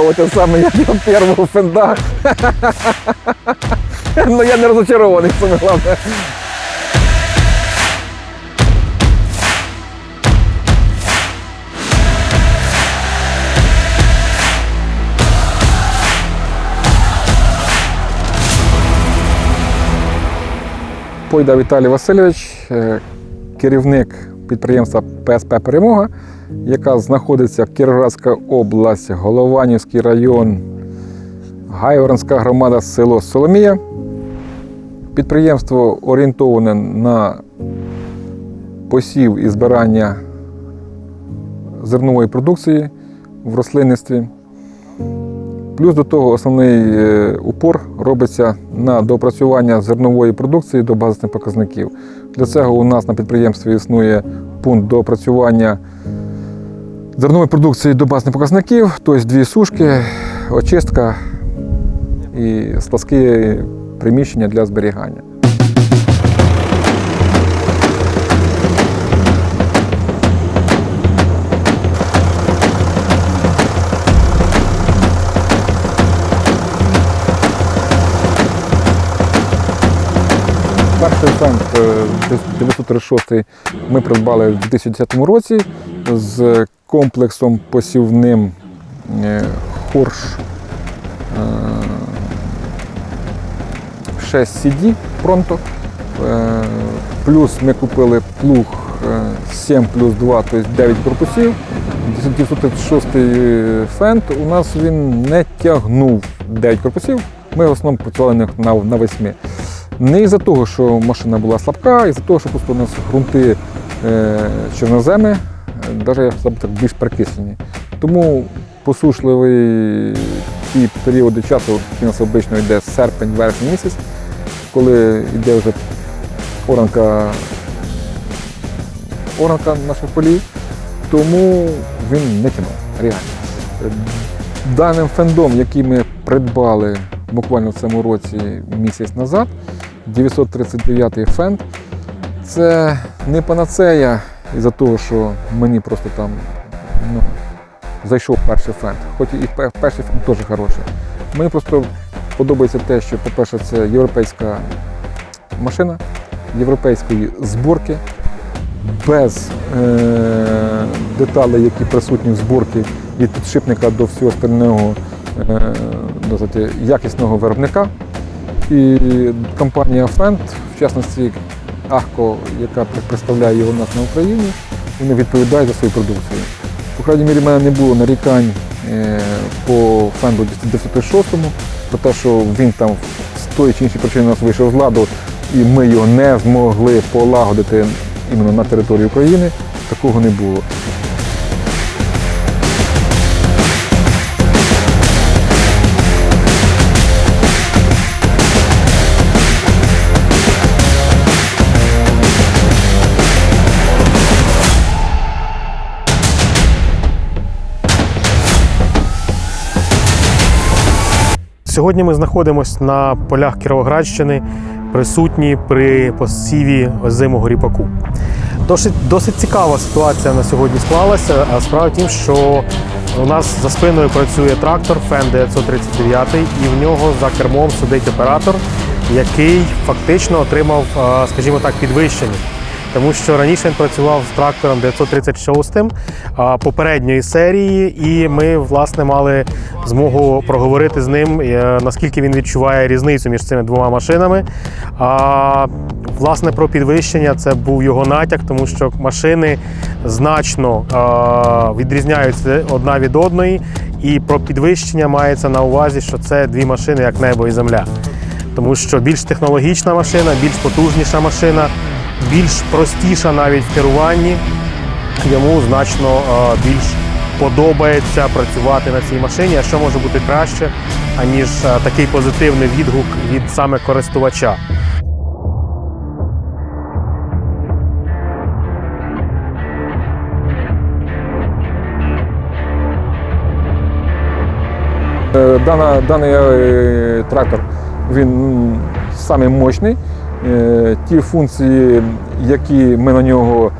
оте саме, як я першого фенда. Ну я не розочарований, саме головне. Пойда Віталій Васильович, е, керівник підприємства ПСП Перемога, яка знаходиться Кіровоградська область, Голованівський район, Гайворонська громада, село Соломія. Підприємство орієнтоване на посів і збирання зернової продукції в рослинництві. Плюс до того основний е, упор робиться на доопрацювання зернової продукції до базисних показників. Для цього у нас на підприємстві існує пункт доопрацювання зернової продукції до базних показників, тобто дві сушки, очистка і складські приміщення для зберігання. Перший е, 936 ми придбали в 2010 році з комплексом посівним е, хорш е, 6 CD Pronto. Е, Плюс ми купили плуг е, 7 плюс 2, тобто 9 корпусів. 906 фенд у нас він не тягнув 9 корпусів. Ми в основному працювали на 8. Не із-за того, що машина була слабка, із-за того, що просто у нас ґрунти е, чорноземи, навіть я б так більш прикислені. Тому посушливий ті періоди часу, які у нас обично йде серпень, вересень місяць, коли йде вже оранка, оранка наших полів, тому він не тягнув, реально. Е, Даним фендом, який ми придбали буквально в цьому році місяць назад, 939 фенд, це не панацея із-за того, що мені просто там ну, зайшов перший фенд. Хоч і перший фенд теж хороший. Мені просто подобається те, що, по-перше, це європейська машина, європейської зборки, без е- деталей, які присутні в зборці від підшипника до всього остального е- якісного виробника. І компанія Fendt, в частності Ахко, яка представляє його нас на Україні, вони відповідають за свою продукцію. По крайній мірі, в мене не було нарікань е, по Фенду 906, про те, що він там з тої чи іншої причини нас вийшов з ладу, і ми його не змогли полагодити іменно на території України. Такого не було. Сьогодні ми знаходимося на полях Кіровоградщини, присутні при посіві озимого ріпаку. Досить, досить цікава ситуація на сьогодні склалася. Справа в тім, що у нас за спиною працює трактор Фен 939, і в нього за кермом сидить оператор, який фактично отримав, скажімо так, підвищення. Тому що раніше він працював з трактором 936 попередньої серії, і ми власне мали змогу проговорити з ним, е, наскільки він відчуває різницю між цими двома машинами. А власне про підвищення це був його натяк, тому що машини значно відрізняються одна від одної, і про підвищення мається на увазі, що це дві машини як небо і земля. Тому що більш технологічна машина, більш потужніша машина, більш простіша навіть в керуванні. Йому значно е, більш подобається працювати на цій машині. А що може бути краще, аніж е, такий позитивний відгук від саме користувача. Е, Дана, даний трактор він самий мощний. Е, Ті функції, які ми на нього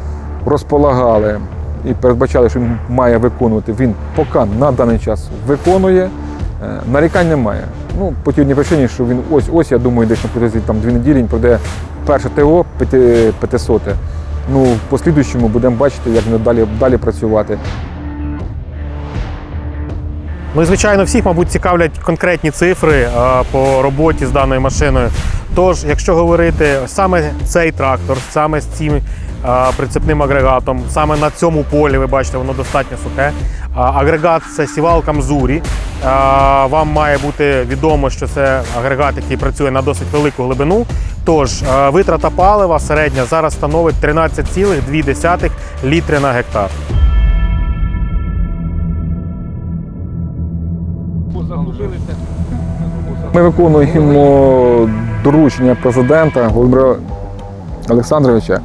розполагали, і передбачали, що він має виконувати, він поки на даний час виконує. Е, Нарікань немає. Ну, по тій причині, що він ось ось, я думаю, десь на протязі там дві неділі він пройде перше ТО 500. Ну, в послідуючому будемо бачити, як далі, далі працювати. Ну і звичайно, всіх, мабуть, цікавлять конкретні цифри е, по роботі з даною машиною. Тож, якщо говорити саме цей трактор, саме з цим е, прицепним агрегатом, саме на цьому полі, ви бачите, воно достатньо сухе. Агрегат це сівалка Мзурі. Е, Вам має бути відомо, що це агрегат, який працює на досить велику глибину. Тож витрата палива середня зараз становить 13,2 літри на гектар. Ми виконуємо доручення президента Володимира Олександровича.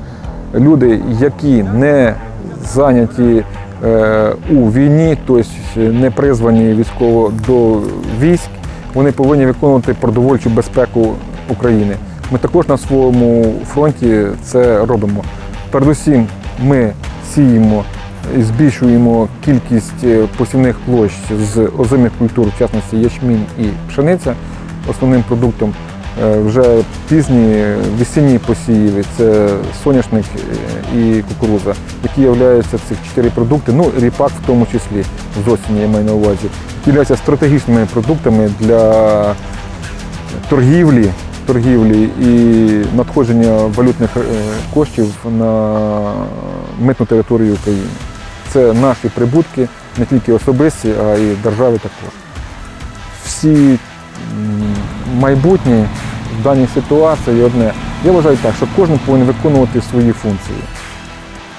Люди, які не зайняті е, у війні, тобто не призвані військово до військ, вони повинні виконувати продовольчу безпеку України. Ми також на своєму фронті це робимо. Передусім, ми сіємо збільшуємо кількість е, посівних площ з озимих культур, в частності ячмінь і пшениця. Основним продуктом е, вже пізні весінні посіви, це соняшник е, і кукуруза, які являються цих чотири продукти, ну ріпак в тому числі з осені я маю на увазі, являються стратегічними продуктами для торгівлі, торгівлі і надходження валютних коштів на митну територію України. Це наші прибутки, не тільки особисті, а й держави також. Всі майбутні в даній ситуації одне. Я вважаю так, що кожен повинен виконувати свої функції.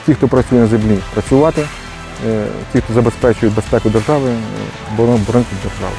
Ті, хто працює на землі, працювати, е, ті, хто забезпечує безпеку держави, е, боронити державу.